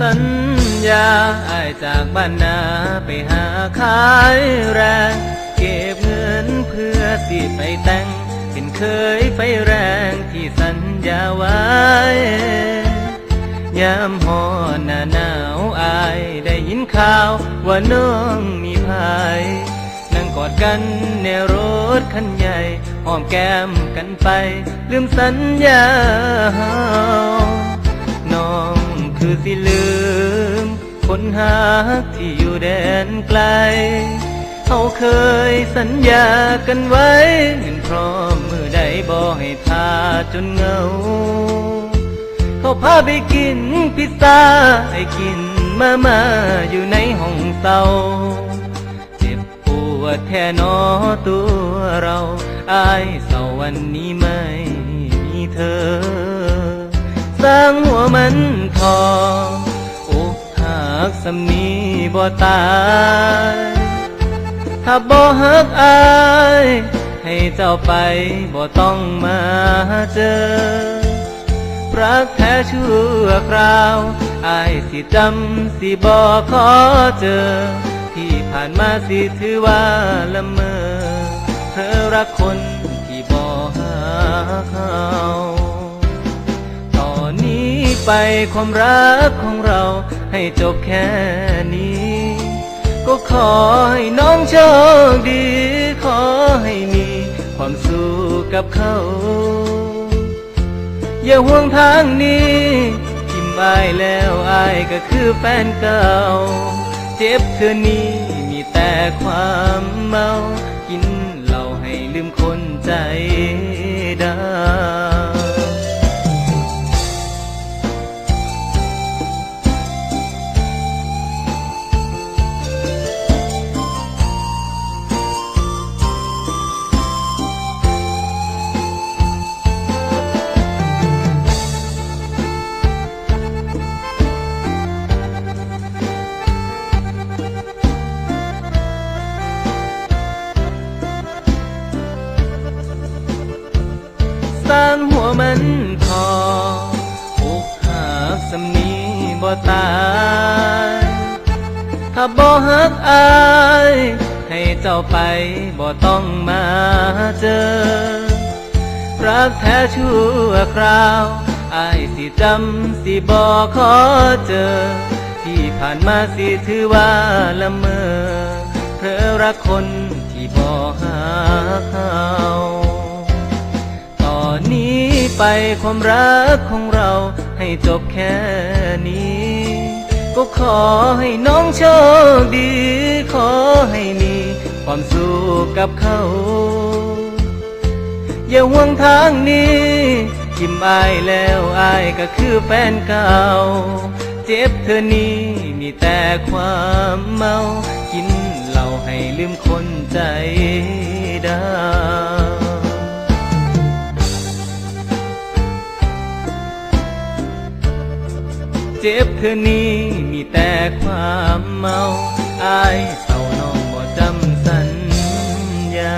สัญญาอายจากบ้านนาไปหาขายแรงเก็บเงินเพื่อสิไปแต่ง เป็นเคยไฟแรงที่สัญญาไว้ ยามหอหน้าหนาวอายได้ยินข่าวว่าน้องมีภายนั่งกอดกันในรถคันใหญ่หอมแก้มกันไป ลืมสัญญา คือสิลืม คนหาที่อยู่แดนไกลเขาเคยสัญญากันไว้เงินพร้อมมือใดบ่ให้ทาจนเงา เขาพาไปกินพิซซ่าให้กินมามาอยู่ในห้องเตาเจ็บปวดแท่นอตัวเราอายเศร้าวันนี้ไม่มีเธอ ร้างหัวมันทองอกหักสำนีบ่ตายถ้าบ่ฮักอาย ให้เจ้าไปบ่ต้องมาเจอรักแท้ชั่วคราวอายสิจำสิบ่ขอเจอ ที่ผ่านมาสิถือว่าละเมอเธอรักคนที่บ่หาเขา นนี้ไปความรักของเราให้จบแค่นี้ ก็ขอให้น้องโชคดี ขอให้มีความสุขกับเขา อย่าห่วงทางนี้ทิมอายแล้วอายก็คือแฟนเก่า เจ็บเธอนี้มีแต่ความเมา กินเหล้าให้ลืมคนใจ ตาย ถ้าบ่ฮักอาย ให้เจ้าไปบ่ต้องมาเจอ รักแท้ชั่วคราวอายสิจำสิบ่ขอเจอ ที่ผ่านมาสิถือว่าละเมอเพอรักคนที่บ่หาเขาตอนนี้ไปความรักของเรา จบแค่นี้ ก็ขอให้น้องโชคดี ขอให้มีความสุขกับเขา อย่าห่วงทางนี้ทิมอายแล้วอายก็คือแฟนเก่า เจ็บเธอนี้มีแต่ความเมา กินเหล้าให้ลืมคนใจ เจ็บคือนี้มีแต่ความเมาอายเศร้าน้องบ่จำสัญญา